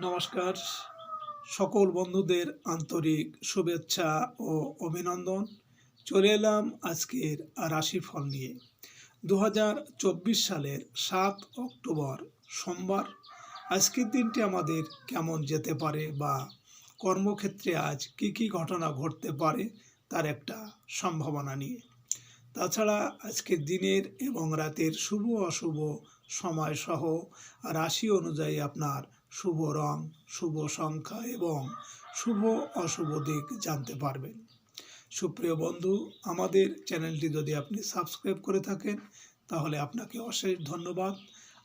নমস্কার। সকল বন্ধুদের আন্তরিক শুভেচ্ছা ও অভিনন্দন। চলে এলাম আজকের রাশিফল নিয়ে। দু হাজার চব্বিশ সালের সাত অক্টোবর সোমবার। আজকের দিনটি আমাদের কেমন যেতে পারে বা কর্মক্ষেত্রে আজ কি কি ঘটনা ঘটতে পারে তার একটা সম্ভাবনা নিয়ে। তাছাড়া আজকের দিনের এবং রাতের শুভ অশুভ সময় সহ রাশি অনুযায়ী আপনার শুভ রং, শুভ সংখ্যা এবং শুভ অশুভ দিক জানতে পারবেন। সুপ্রিয় বন্ধু, আমাদের চ্যানেলটি যদি আপনি সাবস্ক্রাইব করে থাকেন, তাহলে আপনাকে অশেষ ধন্যবাদ।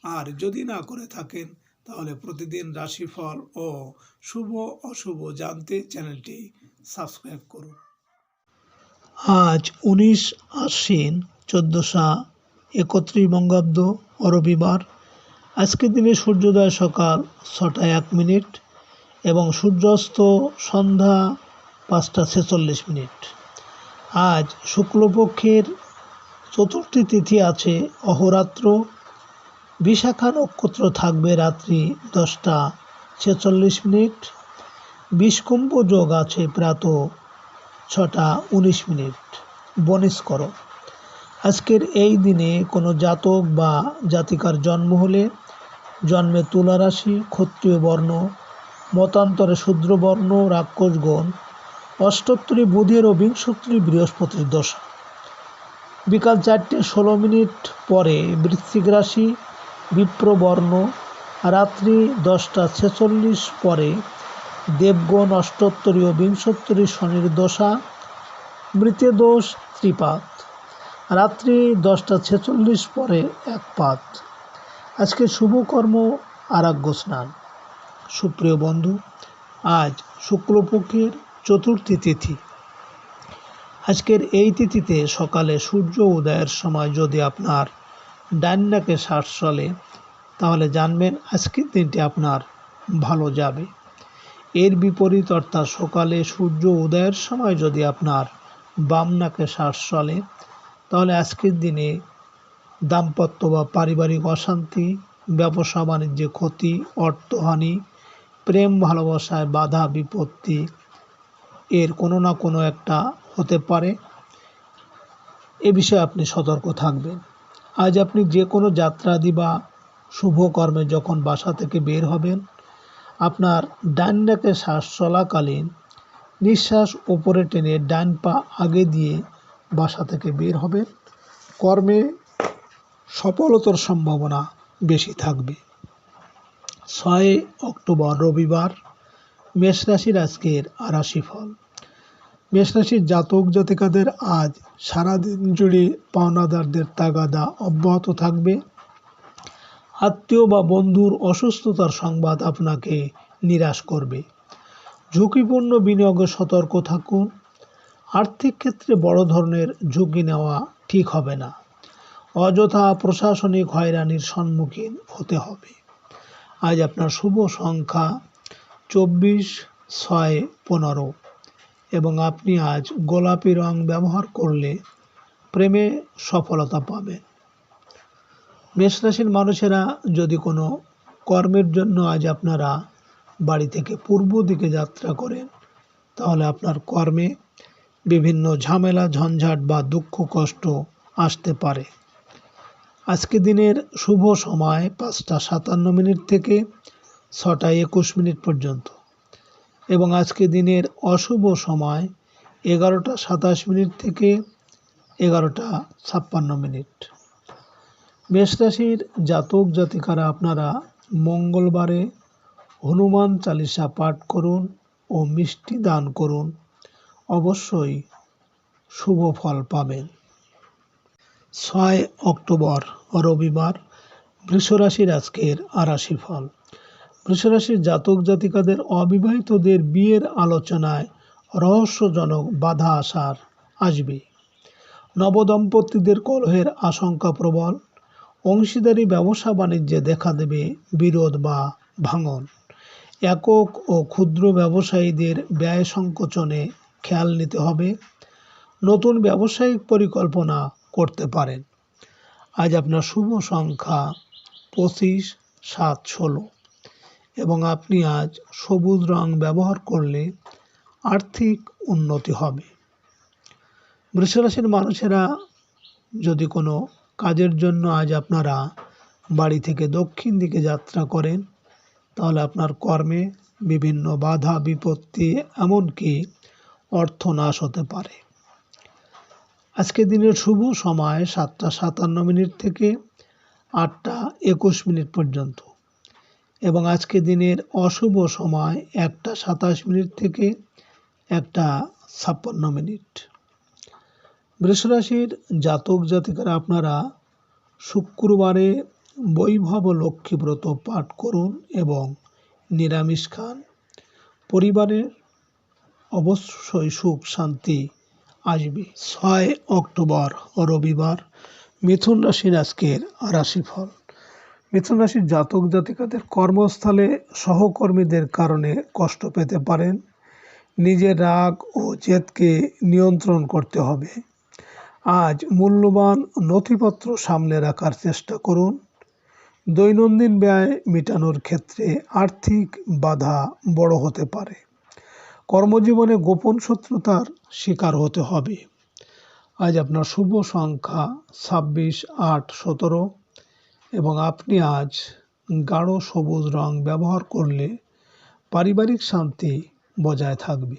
আর যদি না করে থাকেন, তাহলে প্রতিদিন রাশিফল ও শুভ অশুভ জানতে চ্যানেলটি সাবস্ক্রাইব করুন। আজ উনিশ আশ্বিন চোদ্দোশো একত্রিশ বঙ্গাব্দ রবিবার। আজকের দিনে সূর্যোদয় সকাল ছটা এক মিনিট এবং সূর্যাস্ত সন্ধ্যা পাঁচটা ছেচল্লিশ মিনিট। আজ শুক্লপক্ষের চতুর্থী তিথি আছে অহরাত্র। বিশাখা নক্ষত্র থাকবে রাত্রি দশটা ছেচল্লিশ মিনিট। বিষকুম্ভ যোগ আছে প্রাত ছটা উনিশ মিনিট। বনিশ করো আজকের এই দিনে কোনো জাতক বা জাতিকার জন্ম হলে জন্মে তুলা রাশি ক্ষত্রিয় বর্ণ, মতান্তরে শূদ্রবর্ণ রাক্ষসগণ অষ্টোত্তরী বুধের ও বিংশোত্তরী বৃহস্পতির দশা। বিকাল চারটে ষোলো মিনিট পরে বৃশ্চিক রাশি বিপ্রবর্ণ রাত্রি দশটা ছেচল্লিশ পরে দেবগণ অষ্টোত্তরী ও বিংশোত্তরী শনির দশা, মৃতে দোষ ত্রিপাত, রাত্রি দশটা ছেচল্লিশ পরে এক পাত। আজকে শুভকর্ম আরাগ্য স্নান। সুপ্রিয় বন্ধু, আজ শুক্লপক্ষের চতুর্থী তিথি। আজকের এই তিথিতে সকালে সূর্য উদয়ের সময় যদি আপনার ডান্নাকে শ্বাস চলে, তাহলে জানবেন আজকের দিনটি আপনার ভালো যাবে। এর বিপরীত অর্থাৎ সকালে সূর্য উদয়ের সময় যদি আপনার বাম নাকে শ্বাস চলে, তাহলে আজকের দিনে দাম্পত্য বা পারিবারিক অশান্তি, ব্যবসা বাণিজ্যে ক্ষতি অর্থহানি প্রেম ভালোবাসায় বাধা বিপত্তি এর কোনো না কোনো একটা হতে পারে। এ বিষয়ে আপনি সতর্ক থাকবেন। আজ আপনি যে কোনো যাত্রাদি বা শুভ কর্মে যখন বাসা থেকে বের হবেন, আপনার ডান ডাকে শ্বাস চলাকালীন নিঃশ্বাস ওপরে টেনে ডান পা আগে দিয়ে বাসা থেকে বের হবেন। কর্মে সফলতার সম্ভাবনা বেশি থাকবে। ছয় অক্টোবর, রবিবার মেষরাশির আজকের আরাশি ফল মেষরাশির জাতক জাতিকাদের আজ সারাদিন জুড়ে পাওনাদারদের তাগাদা অব্যাহত থাকবে। আত্মীয় বা বন্ধুর অসুস্থতার সংবাদ আপনাকে নিরাশ করবে। ঝুঁকিপূর্ণ বিনিয়োগে সতর্ক থাকুন। আর্থিক ক্ষেত্রে বড় ধরনের ঝুঁকি নেওয়া ঠিক হবে না। অযথা প্রশাসনিক হয়রানির সম্মুখীন হতে হবে। আজ আপনার শুভ সংখ্যা চব্বিশ ছয় পনেরো এবং আপনি আজ গোলাপি রং ব্যবহার করলে প্রেমে সফলতা পাবেন। মেষরাশির মানুষেরা যদি কোনো কর্মের জন্য আজ আপনারা বাড়ি থেকে পূর্ব দিকে যাত্রা করেন, তাহলে আপনার কর্মে বিভিন্ন ঝামেলা, ঝঞ্ঝাট বা দুঃখ, কষ্ট আসতে পারে। আজকে দিনের শুভ সময় পাঁচটা সাতান্ন মিনিট থেকে ছটা একুশ মিনিট পর্যন্ত। এবং আজকে দিনের অশুভ সময় এগারোটা সাতাশ মিনিট থেকে এগারোটা ছাপ্পান্ন মিনিট। মেষরাশির জাতক জাতিকারা, আপনারা মঙ্গলবারে হনুমান চালিসা পাঠ করুন ও মিষ্টি দান করুন। অবশ্যই শুভ ফল পাবেন। ছয় অক্টোবর, রবিবার, বৃষরাশির আজকের আরাশি ফল। বৃষরাশির জাতক জাতিকাদের অবিবাহিতদের বিয়ের আলোচনায় রহস্যজনক বাধা আসার আসবে। নবদম্পতিদের কলহের আশঙ্কা প্রবল। অংশীদারি ব্যবসা বাণিজ্যে দেখা দেবে বিরোধ বা ভাঙন। একক ও ক্ষুদ্র ব্যবসায়ীদের ব্যয় সংকোচনে খেয়াল নিতে হবে। নতুন ব্যবসায়িক পরিকল্পনা করতে পারেন। আজ আপনার শুভ সংখ্যা পঁচিশ, সাত, ষোলো। এবং আপনি আজ সবুজ রং ব্যবহার করলে আর্থিক উন্নতি হবে। বৃষরাশির মানুষেরা যদি কোনো কাজের জন্য আজ আপনারা বাড়ি থেকে দক্ষিণ দিকে যাত্রা করেন, তাহলে আপনার কর্মে বিভিন্ন বাধা বিপত্তি এমনকি অর্থনাশ হতে পারে। আজকে দিনের শুভ সময় সাতটা সাতান্ন মিনিট থেকে আটটা একুশ মিনিট পর্যন্ত। এবং আজকে দিনের অশুভ সময় একটা সাতাশ মিনিট থেকে একটা ছাপ্পান্ন মিনিট। বৃষরাশির জাতক জাতিকারা, আপনারা শুক্রবারে বৈভব লক্ষ্মীব্রত পাঠ করুন এবং নিরামিষ খান। পরিবারের অবশ্যই সুখ, শান্তি আসবে। ছয় অক্টোবর, রবিবার, মিথুন রাশির আজকের রাশিফল। মিথুন রাশির জাতক জাতিকাদের কর্মস্থলে সহকর্মীদের কারণে কষ্ট পেতে পারেন। নিজের রাগ ও জেদকে নিয়ন্ত্রণ করতে হবে। আজ মূল্যবান নথিপত্র সামলে রাখার চেষ্টা করুন। দৈনন্দিন ব্যয় মেটানোর ক্ষেত্রে আর্থিক বাধা বড় হতে পারে। কর্মজীবনে গোপন শত্রুতার শিকার হতে হবে। আজ আপনার শুভ সংখ্যা ছাব্বিশ, আট, সতেরো এবং আপনি আজ গাঢ় সবুজ রং ব্যবহার করলে পারিবারিক শান্তি বজায় থাকবে।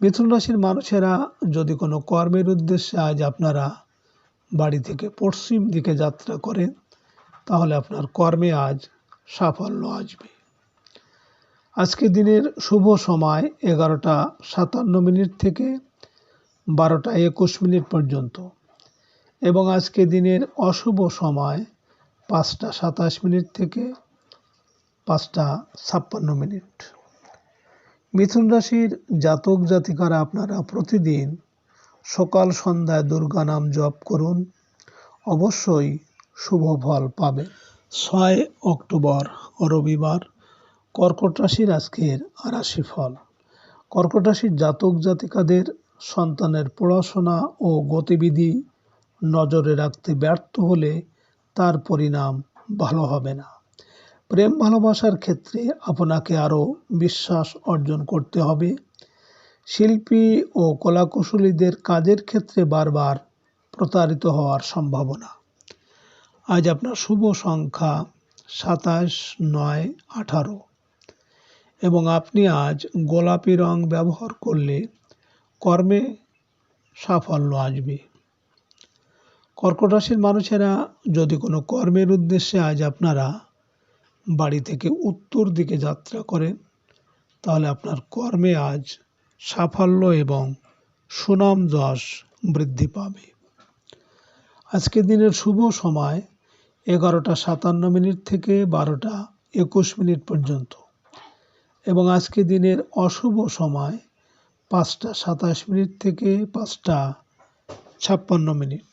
মিথুন রাশির মানুষেরা যদি কোনো কর্মের উদ্দেশ্যে আজ আপনারা বাড়ি থেকে পশ্চিম দিকে যাত্রা করেন, তাহলে আপনার কর্মে আজ সাফল্য আসবে। আজকে দিনের শুভ সময় এগারোটা সাতান্ন মিনিট থেকে বারোটা একুশ মিনিট পর্যন্ত। এবং আজকে দিনের অশুভ সময় পাঁচটা সাতাশ মিনিট থেকে পাঁচটা ছাপ্পান্ন মিনিট। মিথুন রাশির জাতক জাতিকারা আপনারা প্রতিদিন সকাল সন্ধ্যায় দুর্গা নাম জপ করুন। অবশ্যই শুভ ফল পাবে ছয় অক্টোবর রবিবার কর্কট রাশির আজকের রাশিফল। কর্কট রাশির জাতক জাতিকাদের সন্তানের পড়াশোনা ও গতিবিধি নজরে রাখতে ব্যর্থ হলে তার পরিণাম ভালো হবে না। প্রেম ভালোবাসার ক্ষেত্রে আপনাকে আরও বিশ্বাস অর্জন করতে হবে। শিল্পী ও কলাকুশলীদের কাজের ক্ষেত্রে বারবার প্রতারিত হওয়ার সম্ভাবনা। আজ আপনার শুভ সংখ্যা সাতাশ নয় আঠারো। এবং আপনি আজ গোলাপি রং ব্যবহার করলে কর্মে সাফল্য আসবে। কর্কট রাশির মানুষেরা, যদি কোনো কর্মের উদ্দেশ্যে আজ আপনারা বাড়ি থেকে উত্তর দিকে যাত্রা করেন, তাহলে আপনার কর্মে আজ সাফল্য এবং সুনাম যশ বৃদ্ধি পাবে। আজকে দিনের শুভ সময় এগারোটা সাতান্ন মিনিট থেকে বারোটা একুশ মিনিট পর্যন্ত। এবং আজকে দিনের অশুভ সময় পাঁচটা সাতাশ মিনিট থেকে পাঁচটা ছাপ্পান্ন মিনিট।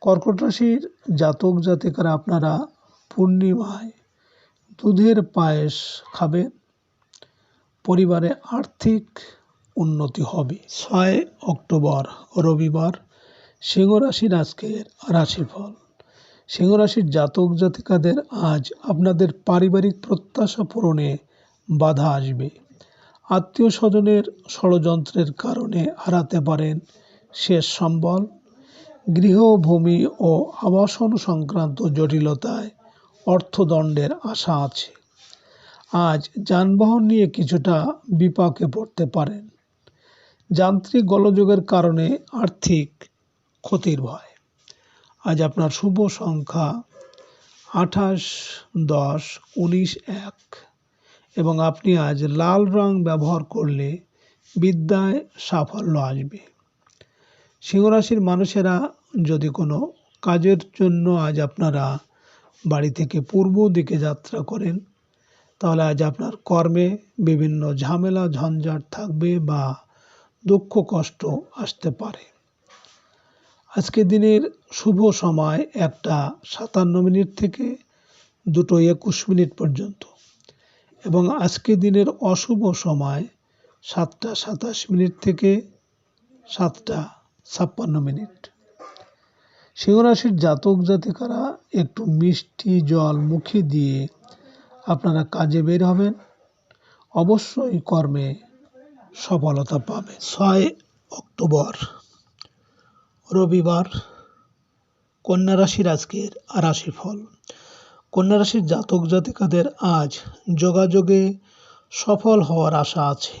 কর্কট রাশির জাতক জাতিকারা আপনারা পূর্ণিমায় দুধের পায়েস খাবেন, পরিবারে আর্থিক উন্নতি হবে। ছয় অক্টোবর রবিবার, সিংহ রাশির আজকের রাশিফল। সিংহ রাশির জাতক জাতিকাদের আজ আপনাদের পারিবারিক প্রত্যাশা পূরণে বাধা আসবে। আত্মীয় স্বজনের ষড়যন্ত্রের কারণে হারাতে পারেন শেষ সম্বল। গৃহভূমি ও আবাসন সংক্রান্ত জটিলতায় অর্থদণ্ডের আশা আছে। আজ যানবাহন নিয়ে কিছুটা বিপাকে পড়তে পারেন। যান্ত্রিক গোলযোগের কারণে আর্থিক ক্ষতির ভয়। আজ আপনার শুভ সংখ্যা আঠাশ, দশ, উনিশ, এক। এবং আপনি আজ লাল রং ব্যবহার করলে বিদ্যায় সাফল্য আসবে। সিংহরাশির মানুষেরা যদি কোনো কাজের জন্য আজ আপনারা বাড়ি থেকে পূর্ব দিকে যাত্রা করেন, তাহলে আজ আপনার কর্মে বিভিন্ন ঝামেলা, ঝঞ্ঝাট থাকবে বা দুঃখ, কষ্ট আসতে পারে। আজকে দিনের শুভ সময় একটা সাতান্ন মিনিট থেকে দুটো একুশ মিনিট পর্যন্ত। এবং আজকে দিনের অশুভ সময় সাতটা সাতাশ মিনিট থেকে সাতটা ছাপ্পান্ন মিনিট। সিংহরাশির জাতক জাতিকারা একটু মিষ্টি জল মুখে দিয়ে আপনারা কাজে বের হবেন। অবশ্যই কর্মে সফলতা পাবে ছয় অক্টোবর। রবিবার কন্যা রাশির আজকের রাশিফল। কন্যা রাশির জাতক জাতিকাদের আজ যোগাযোগে সফল হওয়ার আশা আছে।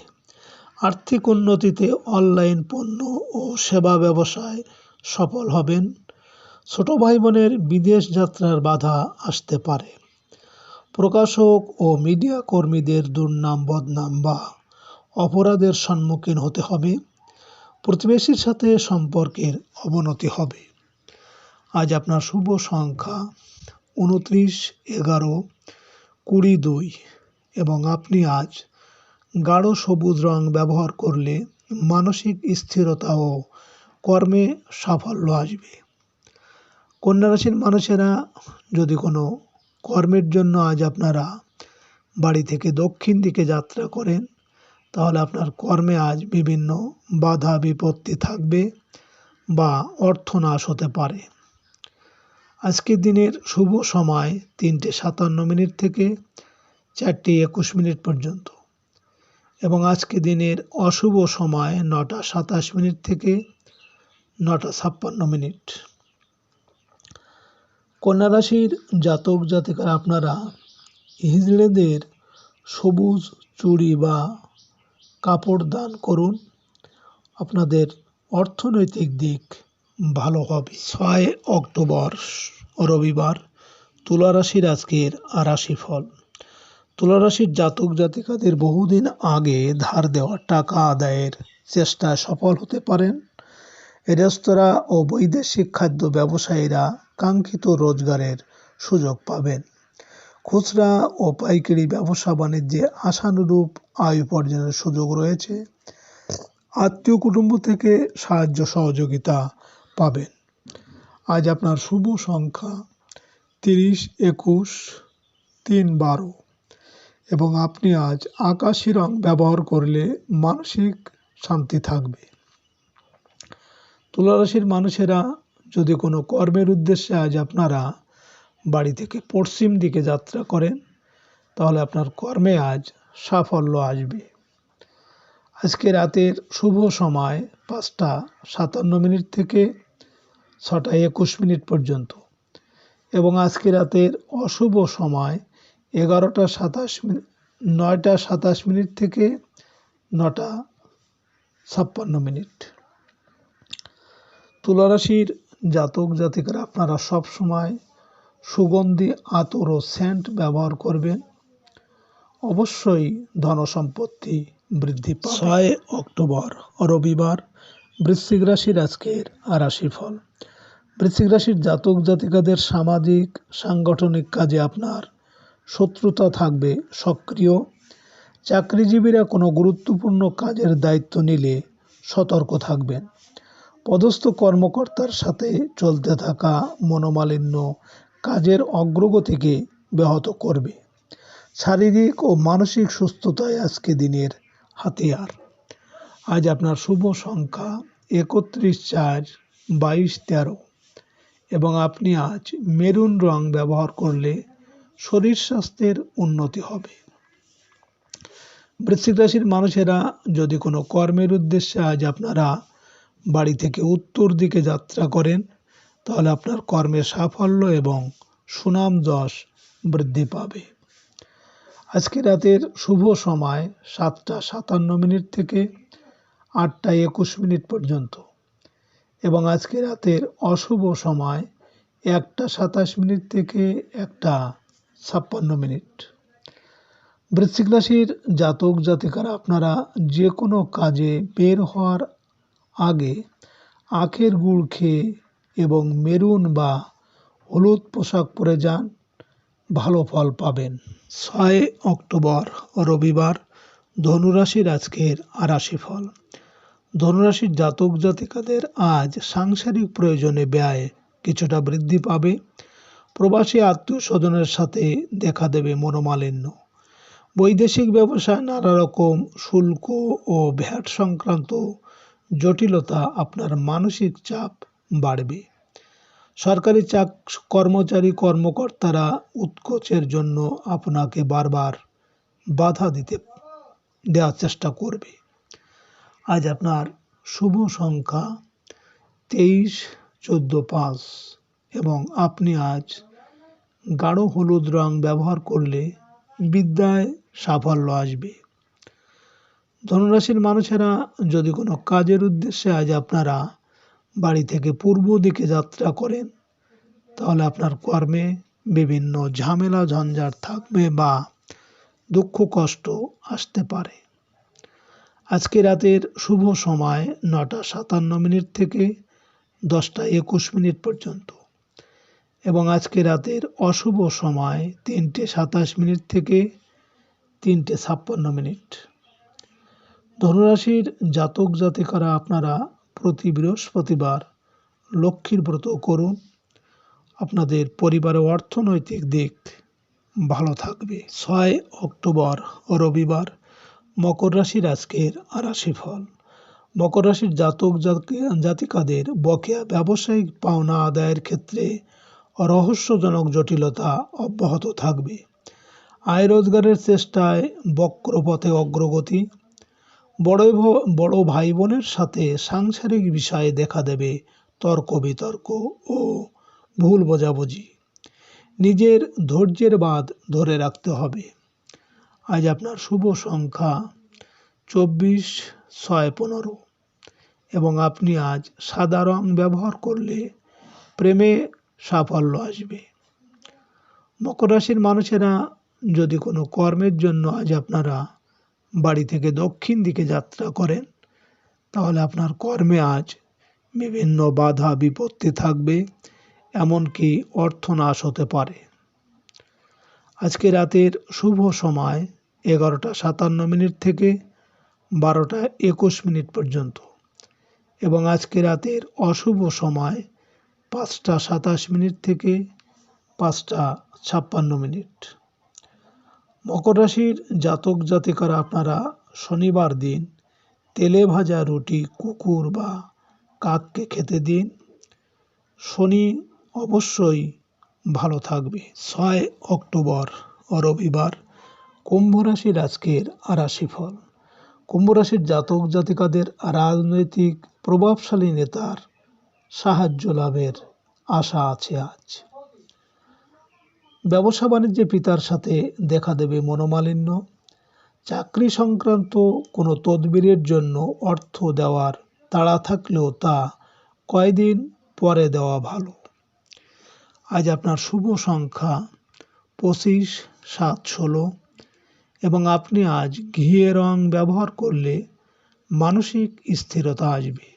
আর্থিক উন্নতিতে অনলাইন পণ্য ও সেবা ব্যবসায় সফল হবেন। ছোট ভাই বোনের বিদেশ যাত্রার বাধা আসতে পারে। প্রকাশক ও মিডিয়া কর্মীদের দুর্নাম বদনাম বা অপরাধের সম্মুখীন হতে হবে। প্রতিবেশীর সাথে সম্পর্কের অবনতি হবে। আজ আপনার শুভ সংখ্যা উনত্রিশ, এগারো, কুড়ি দুই এবং আপনি আজ গাঢ় সবুজ রং ব্যবহার করলে মানসিক স্থিরতা ও কর্মে সাফল্য আসবে। কন্যা রাশির মানুষেরা, যদি কোনো কর্মের জন্য আজ আপনারা বাড়ি থেকে দক্ষিণ দিকে যাত্রা করেন তাহলে আপনার কর্মে আজ বিভিন্ন বাধা বিপত্তি থাকবে বা অর্থনাশ হতে পারে। আজকের দিনের শুভ সময় তিনটে সাতান্ন মিনিট থেকে চারটে একুশ মিনিট পর্যন্ত এবং আজকে দিনের অশুভ সময় নটা সাতাশ মিনিট থেকে নটা ছাপ্পান্ন মিনিট। কন্যা রাশির জাতক জাতিকারা আপনারা হিজড়েদের সবুজ চুড়ি বা কাপড় দান করুন। আপনাদের অর্থনৈতিক দিক ভালো হবে। ছয় অক্টোবর, রবিবার তুলা রাশির আজকের রাশিফল। তুলা রাশির জাতক জাতিকাদের বহুদিন আগে ধার দেওয়া টাকা আদায়ের চেষ্টায় সফল হতে পারেন। রেস্তোরাঁ ও বৈদেশিক খাদ্য ব্যবসায়ীরা কাঙ্ক্ষিত রোজগারের সুযোগ পাবেন। খুচরা ও পাইকারি ব্যবসা বাণিজ্যে আশানুরূপ আয় উপার্জনের সুযোগ রয়েছে। আত্মীয় কুটুম্ব থেকে সাহায্য সহযোগিতা পাবেন। আজ আপনার শুভ সংখ্যা তিরিশ, একুশ, তিন, বারো এবং আপনি আজ আকাশি রং ব্যবহার করলে মানসিক শান্তি থাকবে। তুলারাশির মানুষেরা যদি কোনো কর্মের উদ্দেশ্যে আজ আপনারা বাড়ি থেকে পশ্চিম দিকে যাত্রা করেন, তাহলে আপনার কর্মে আজ সাফল্য আসবে। আজকে রাতের শুভ সময় পাঁচটা সাতান্ন মিনিট থেকে ছটা একুশ মিনিট পর্যন্ত এবং আজকে রাতের অশুভ সময় এগারোটা সাতাশ মিনিট নয়টা সাতাশ মিনিট থেকে নটা ছাপ্পান্ন মিনিট। তুলারাশির জাতক জাতিকারা আপনারা সব সময় সুগন্ধি, আতর ও সেন্ট ব্যবহার করবেন। অবশ্যই ধনসম্পত্তি বৃদ্ধি ছয় অক্টোবর, রবিবার, বৃশ্চিক রাশির আজকের রাশিফল। বৃশ্চিক রাশির জাতক জাতিকাদের সামাজিক, সাংগঠনিক কাজে আপনার শত্রুতা থাকবে, সক্রিয়। চাকরিজীবীরা কোনো গুরুত্বপূর্ণ কাজের দায়িত্ব নিলে সতর্ক থাকবেন। পদস্থ কর্মকর্তার সাথে চলতে থাকা মনোমালিন্য কাজের অগ্রগতিকে ব্যাহত করবে। শারীরিক ও মানসিক সুস্থতায় আজকে দিনের হাতিয়ার। আজ আপনার শুভ সংখ্যা একত্রিশ চার বাইশ তেরো এবং আপনি আজ মেরুন রং ব্যবহার করলে শরীর স্বাস্থ্যের উন্নতি হবে। বৃশ্চিক রাশির মানুষেরা যদি কোনো কর্মের উদ্দেশ্যে আজ আপনারা বাড়ি থেকে উত্তর দিকে যাত্রা করেন তাহলে আপনার কর্মে সাফল্য এবং সুনাম যশ বৃদ্ধি পাবে। আজকে রাতের শুভ সময় সাতটা সাতান্ন মিনিট থেকে আটটা একুশ মিনিট পর্যন্ত এবং আজকে রাতের অশুভ সময় একটা সাতাশ মিনিট থেকে একটা ছাপ্পান্ন মিনিট। বৃশ্চিক রাশির জাতক জাতিকারা, আপনারা যে কোনো কাজে বের হওয়ার আগে আখের গুড় খেয়ে এবং মেরুন বা হলুদ পোশাক পরে যান, ভালো ফল পাবেন। ছয় অক্টোবর, রবিবার, ধনুরাশির আজকের আরাশি ফল। ধনুরাশির জাতক জাতিকাদের আজ সাংসারিক প্রয়োজনে ব্যয় কিছুটা বৃদ্ধি পাবে। প্রবাসী আত্মীয় স্বজনের সাথে দেখা দেবে মনোমালিন্য। বৈদেশিক ব্যবসায় নানা রকম শুল্ক ও ভ্যাট সংক্রান্ত জটিলতা আপনার মানসিক চাপ বাড়বে। সরকারি চাক, কর্মচারী কর্মকর্তারা উৎকোচের জন্য আপনাকে বারবার বাধা দিতে, দেওয়ার চেষ্টা করবে। আজ আপনার শুভ সংখ্যা তেইশ, চোদ্দ, পাঁচ এবং আপনি আজ গাঢ় হলুদ রং ব্যবহার করলে বিদ্যায় সাফল্য আসবে। ধনুরাশির মানুষেরা যদি কোনো কাজের উদ্দেশ্যে আজ আপনারা বাড়ি থেকে পূর্ব দিকে যাত্রা করেন, তাহলে আপনার কর্মে বিভিন্ন ঝামেলা, ঝঞ্ঝাট থাকবে বা দুঃখ, কষ্ট আসতে পারে। আজকে রাতের শুভ সময় নটা সাতান্ন মিনিট থেকে দশটা একুশ মিনিট পর্যন্ত এবং আজকে রাতের অশুভ সময় তিনটে সাতাশ মিনিট থেকে তিনটে ছাপ্পান্ন মিনিট। ধনুরাশির জাতক জাতিকারা আপনারা প্রতি বৃহস্পতিবার লক্ষ্মীর ব্রত করুন। আপনাদের পরিবারের অর্থনৈতিক দিক ভালো থাকবে। ছয় অক্টোবর, রবিবার, মকর রাশির আজকের রাশি ফল মকর রাশির জাতক জাতি- জাতিকাদের বকেয়া ব্যবসায়িক পাওনা আদায়ের ক্ষেত্রে রহস্যজনক জটিলতা অব্যাহত থাকবে। আয় রোজগারের চেষ্টায় বক্রপথে অগ্রগতি বড় বড় ভাই বোনের সাথে সাংসারিক বিষয়ে দেখা দেবে তর্ক বিতর্ক ও ভুল বোঝাবুঝি। নিজের ধৈর্যের বাঁধ ধরে রাখতে হবে। আজ আপনার শুভ সংখ্যা চব্বিশ ছয় পনেরো এবং আপনি আজ সাদা রং ব্যবহার করলে প্রেমে সাফল্য আসবে। মকর রাশির মানুষেরা যদি কোনো কর্মের জন্য আজ আপনারা বাড়ি থেকে দক্ষিণ দিকে যাত্রা করেন, তাহলে আপনার কর্মে আজ বিভিন্ন বাধা, বিপত্তি থাকবে, এমনকি অর্থনাশ হতে পারে। আজকে রাতের শুভ সময় এগারোটা সাতান্ন মিনিট থেকে বারোটা একুশ মিনিট পর্যন্ত এবং আজকে রাতের অশুভ সময় পাঁচটা সাতাশ মিনিট থেকে পাঁচটা ছাপ্পান্ন মিনিট। মকর রাশির জাতক জাতিকারা আপনারা শনিবার দিন তেলে ভাজা রুটি, কুকুর বা কাককে খেতে দিন। শনি অবশ্যই ভালো থাকবে। ছয় অক্টোবর রবিবার কুম্ভ রাশির আজকের রাশিফল কুম্ভ রাশির জাতক জাতিকাদের রাজনৈতিক প্রভাবশালী নেতার সাহায্য লাভের আশা আছে আজ। ব্যবসা বাণিজ্যে পিতার সাথে দেখা দেবে মনোমালিন্য। চাকরি সংক্রান্ত কোনো তদবিরের জন্য অর্থ দেওয়ার তাড়া থাকলেও তা কয়দিন পরে দেওয়া ভালো। আজ আপনার শুভ সংখ্যা পঁচিশ, সাত, ষোলো এবং আপনি আজ ঘিয়ে রং ব্যবহার করলে মানসিক স্থিরতা আসবে।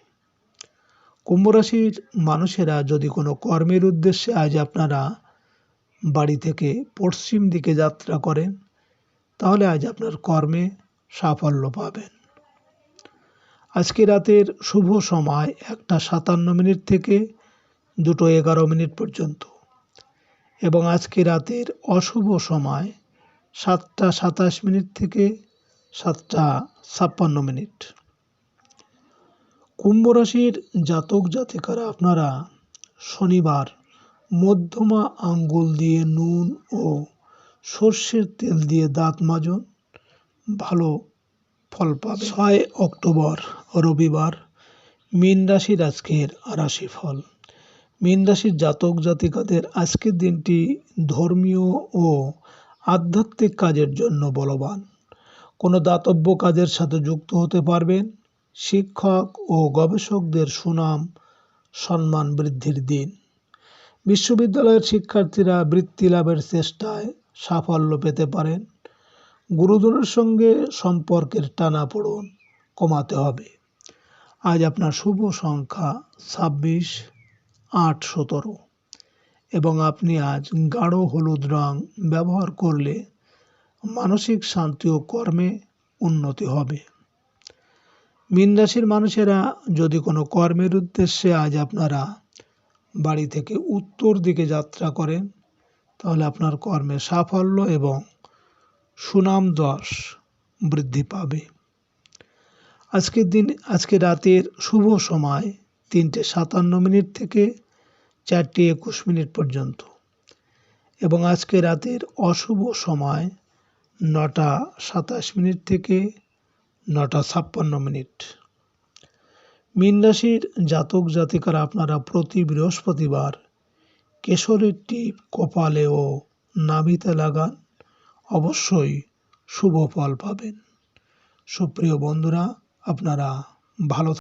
কুম্ভ রাশির মানুষেরা যদি কোনো কর্মের উদ্দেশ্যে আজ আপনারা বাড়ি থেকে পশ্চিম দিকে যাত্রা করেন, তাহলে আজ আপনার কর্মে সাফল্য পাবেন। আজকে রাতের শুভ সময় একটা সাতান্ন মিনিট থেকে দুটো এগারো মিনিট পর্যন্ত। এবং আজকে রাতের অশুভ সময় সাতটা সাতাশ মিনিট থেকে সাতটা ছাপ্পান্ন মিনিট। কুম্ভ রাশির জাতক জাতিকারা আপনারা শনিবার মধ্যমা আঙ্গুল দিয়ে নুন ও সর্ষের তেল দিয়ে দাঁত মাজুন। ভালো ফল পাবে। ছয় অক্টোবর, রবিবার, মীন রাশির আজকের রাশিফল মীন রাশির জাতক জাতিকাদের আজকের দিনটি ধর্মীয় ও আধ্যাত্মিক কাজের জন্য বলবান। কোনো দাতব্য কাজের সাথে যুক্ত হতে পারবেন। শিক্ষক ও গবেষকদের সুনাম, সম্মান বৃদ্ধির দিন। বিশ্ববিদ্যালয়ের শিক্ষার্থীরা বৃত্তি লাভের চেষ্টায় সাফল্য পেতে পারেন। গুরুজনের সঙ্গে সম্পর্কের টানাপোড়ন কমাতে হবে। আজ আপনার শুভ সংখ্যা ছাব্বিশ আট সতেরো এবং আপনি আজ গাঢ় হলুদ রং ব্যবহার করলে মানসিক শান্তি ও কর্মে উন্নতি হবে। মীন রাশির মানুষেরা যদি কোনো কর্মের উদ্দেশ্যে আজ আপনারা বাড়ি থেকে উত্তর দিকে যাত্রা করেন, তাহলে আপনার কর্মে সাফল্য এবং সুনাম দশ বৃদ্ধি পাবে। আজকের দিন, আজকে রাতের শুভ সময় তিনটে সাতান্ন মিনিট থেকে চারটে একুশ মিনিট পর্যন্ত এবং আজকে রাতের অশুভ সময় নটা সাতাশ মিনিট থেকে নটা ছাপ্পান্ন মিনিট। মীন রাশির জাতক জাতিকারা আপনারা প্রতি বৃহস্পতিবার কেশরের টিপ কপালে ও নাভিতে লাগান। অবশ্যই শুভ ফল পাবেন। সুপ্রিয় বন্ধুরা, আপনারা ভালো